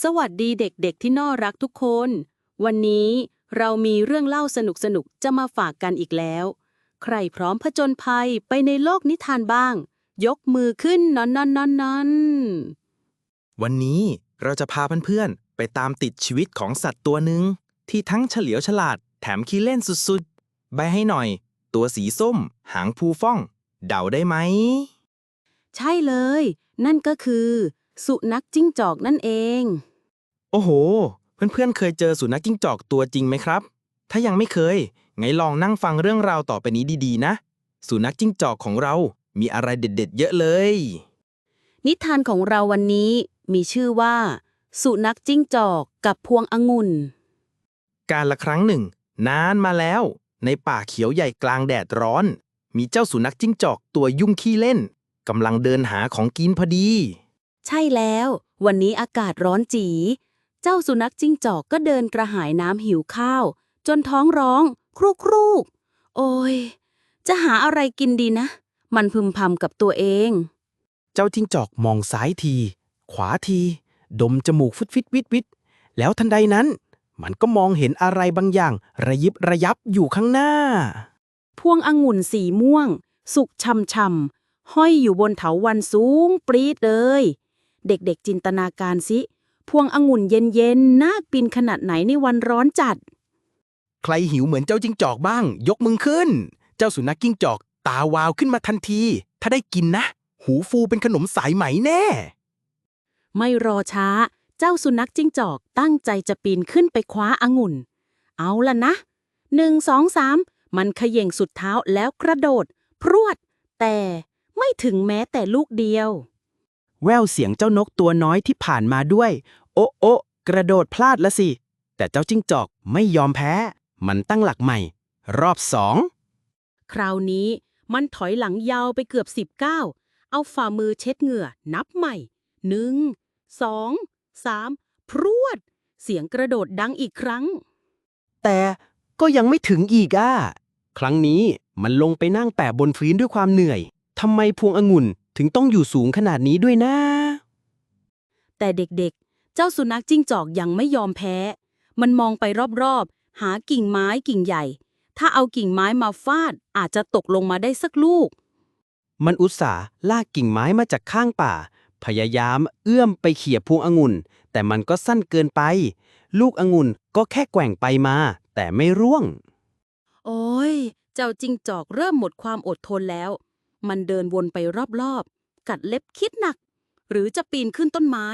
สวัสดีเด็กๆ ที่น่ารักทุกคน วันนี้เรามีเรื่องเล่าสนุกๆ จะมาฝากกันอีกแล้ว ใครพร้อมผจญภัยไปในโลกนิทานบ้าง ยกมือขึ้นนอนนอนนอนนอนวันนี้เราจะพาเพื่อนๆ ไปตามติดชีวิตของสัตว์ตัวหนึ่งที่ทั้งเฉลียวฉลาดแถมขี้เล่นสุดๆ ใบให้หน่อย ตัวสีส้ม หางภูฟ่อง เดาได้ไหม ใช่เลย นั่นก็คือ สุนัขจิ้งจอกนั่นเอง โอ้โห เพื่อนๆ เคยเจอสุนัขจิ้งจอกตัวจริงไหมครับ ถ้ายังไม่เคย ไงลองนั่งฟังเรื่องราวต่อไปนี้ดีๆ นะ สุนัขจิ้งจอกของเรา มีอะไรเด็ดๆ เยอะเลย นิทานของเราวันนี้มีชื่อว่า สุนัขจิ้งจอกกับพวงองุ่น การละครั้งหนึ่ง นานมาแล้ว ในป่าเขียวใหญ่กลางแดดร้อน มีเจ้าสุนัขจิ้งจอกตัวยุ่งขี้เล่นกำลังเดินหาของกินพอดี ใช่แล้ว วันนี้อากาศร้อนจี เจ้าสุนัขจิ้งจอกก็เดินกระหายน้ำหิวข้าว จนท้องร้อง ครูครูกโอ้ย จะหาอะไรกินดีนะ มันพึมพำกับตัวเอง เจ้าจิ้งจอกมองซ้ายที ขวาที ดมจมูกฟุดฟิตวิดวิดแล้วทันใดนั้น มันก็มองเห็นอะไรบางอย่าง ระยิบระยับอยู่ข้างหน้า พวงองุ่นสีม่วง สุกช่ำช่ำๆห้อยอยู่บนเถาวันสูงปรีดเลย เด็กๆจินตนาการสิ พวงองุ่นเย็นๆน่ากินขนาดไหนในวันร้อนจัด ใครหิวเหมือนเจ้าจิ้งจอกบ้าง ยกมือขึ้น เจ้าสุนัขจิ้งจอก ตาวาวขึ้นมาทันที ถ้าได้กินนะ หูฟูเป็นขนมสายไหมแน่ ไม่รอช้า เจ้าสุนัขจิ้งจอกตั้งใจจะปีนขึ้นไปคว้าองุ่น เอาล่ะนะหนึ่งสองสามมันเขย่งสุดเท้าแล้วกระโดด พรวด แต่ไม่ถึงแม้แต่ลูกเดียว แววเสียงเจ้านกตัวน้อยที่ผ่านมาด้วย โอะโอะกระโดดพลาดละสิ แต่เจ้าจิ้งจอกไม่ยอมแพ้ มันตั้งหลักใหม่ รอบสอง คราวนี้มันถอยหลังยาวไปเกือบสิบก้าวเอาฝ่ามือเช็ดเหงื่อนับใหม่หนึ่งสองสามพรวด เสียงกระโดดดังอีกครั้ง แต่ก็ยังไม่ถึงอีกอะ ครั้งนี้มันลงไปนั่งแปะบนพื้นด้วยความเหนื่อยทำไมพวงองุ่น ถึงต้องอยู่สูงขนาดนี้ด้วยนะ แต่เด็กๆ เจ้าสุนัขจิ้งจอกยังไม่ยอมแพ้ มันมองไปรอบๆ หากิ่งไม้กิ่งใหญ่ ถ้าเอากิ่งไม้มาฟาด อาจจะตกลงมาได้สักลูก มันอุตส่าห์ลากกิ่งไม้มาจากข้างป่า พยายามเอื้อมไปเขี่ยพวงองุ่น แต่มันก็สั้นเกินไป ลูกองุ่นก็แค่แกว่งไปมา แต่ไม่ร่วง โอ้ย เจ้าจิ้งจอกเริ่มหมดความอดทนแล้ว มันเดินวนไปรอบๆ กัดเล็บคิดหนัก หรือจะปีนขึ้นต้นไม้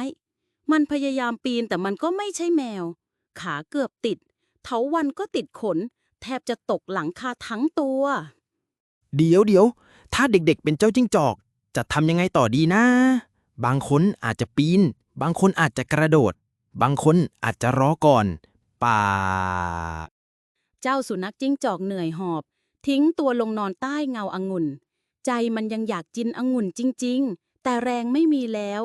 มันพยายามปีนแต่มันก็ไม่ใช่แมว ขาเกือบติด เถาวันก็ติดขน แทบจะตกหลังคาทั้งตัว เดี๋ยวเดี๋ยว ถ้าเด็กๆเป็นเจ้าจิ้งจอก จะทำยังไงต่อดีนะ บางคนอาจจะปีน บางคนอาจจะกระโดด บางคนอาจจะรอก่อน ป่า เจ้าสุนัขจิ้งจอกเหนื่อยหอบ ทิ้งตัวลงนอนใต้เงาองุ่น ใจมันยังอยากกินองุ่นจริง ๆ แต่แรงไม่มีแล้ว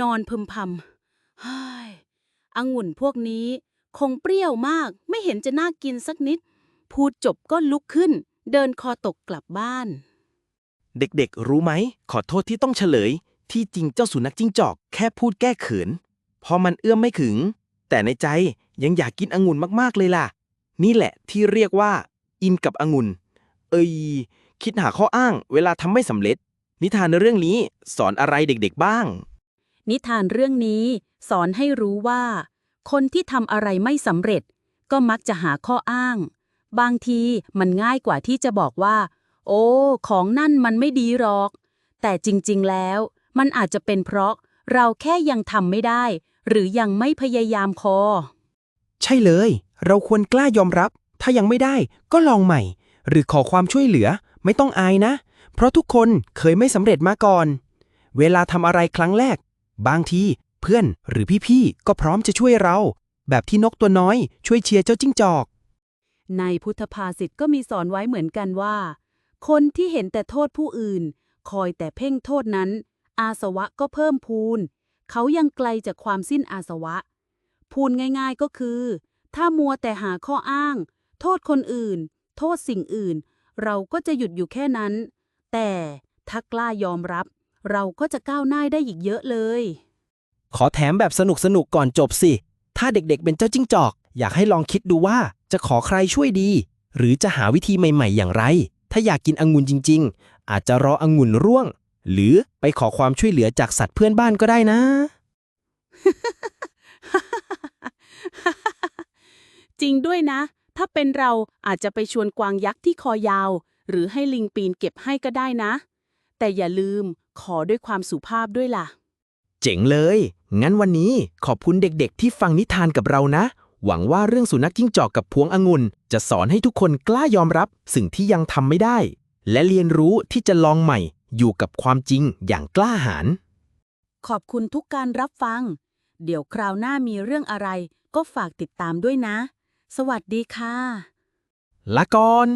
นอนพึมพำเฮ้ยองุ่นพวกนี้ คงเปรี้ยวมากไม่เห็นจะน่ากินสักนิด พูดจบก็ลุกขึ้น เดินคอตกกลับบ้าน เด็กๆ รู้ไหม ขอโทษที่ต้องเฉลย ที่จริงเจ้าสุนัขจิ้งจอก แค่พูดแก้เขิน พอมันเอื้อมไม่ถึง แต่ในใจยังอยากกินองุ่นมากๆเลยล่ะ นี่แหละที่เรียกว่า อินกับองุ่น เอ้ย คิดหาข้ออ้างเวลาทำไม่สำเร็จ นิทานในเรื่องนี้สอนอะไรเด็กๆบ้าง นิทานเรื่องนี้สอนให้รู้ว่า คนที่ทำอะไรไม่สำเร็จ ก็มักจะหาข้ออ้าง บางทีมันง่ายกว่าที่จะบอกว่า โอ้ ของนั่นมันไม่ดีหรอก แต่จริงๆแล้ว มันอาจจะเป็นเพราะเราแค่ยังทำไม่ได้ หรือยังไม่พยายามพอ ใช่เลย เราควรกล้ายอมรับ ถ้ายังไม่ได้ก็ลองใหม่ หรือขอความช่วยเหลือ ไม่ต้องอายนะ เพราะทุกคนเคยไม่สำเร็จมาก่อน เวลาทำอะไรครั้งแรก บางทีเพื่อนหรือพี่ๆ ก็พร้อมจะช่วยเรา แบบที่นกตัวน้อยช่วยเชียร์เจ้าจิ้งจอก ในพุทธภาษิตก็มีสอนไว้เหมือนกันว่า คนที่เห็นแต่โทษผู้อื่น คอยแต่เพ่งโทษนั้น อาสวะก็เพิ่มพูน เขายังไกลจากความสิ้นอาสวะ พูนง่ายๆก็คือ ถ้ามัวแต่หาข้ออ้าง โทษคนอื่น โทษสิ่งอื่น เราก็จะหยุดอยู่แค่นั้น แต่ถ้ากล้ายอมรับ เราก็จะก้าวหน้าได้อีกเยอะเลย ขอแถมแบบสนุกสนุกๆก่อนจบสิ ถ้าเด็กๆเป็นเจ้าจิ้งจอก อยากให้ลองคิดดูว่าจะขอใครช่วยดี หรือจะหาวิธีใหม่ ๆ อย่างไร ถ้าอยากกินองุ่นจริง ๆ อาจจะรอองุ่นร่วง หรือไปขอความช่วยเหลือจากสัตว์เพื่อนบ้านก็ได้นะ จริงด้วยนะ ถ้าเป็นเราอาจจะไปชวนกวางยักษ์ที่คอยาว หรือให้ลิงปีนเก็บให้ก็ได้นะ แต่อย่าลืมขอด้วยความสุภาพด้วยล่ะ เจ๋งเลย งั้นวันนี้ขอบคุณเด็กๆ ที่ฟังนิทานกับเรานะ หวังว่าเรื่องสุนัขจิ้งจอกกับพวงองุ่นจะสอนให้ทุกคนกล้ายอมรับสิ่งที่ยังทำไม่ได้ และเรียนรู้ที่จะลองใหม่ อยู่กับความจริงอย่างกล้าหาญขอบคุณทุกการรับฟัง เดี๋ยวคราวหน้ามีเรื่องอะไรก็ฝากติดตามด้วยนะ สวัสดีค่ะ ละก่อน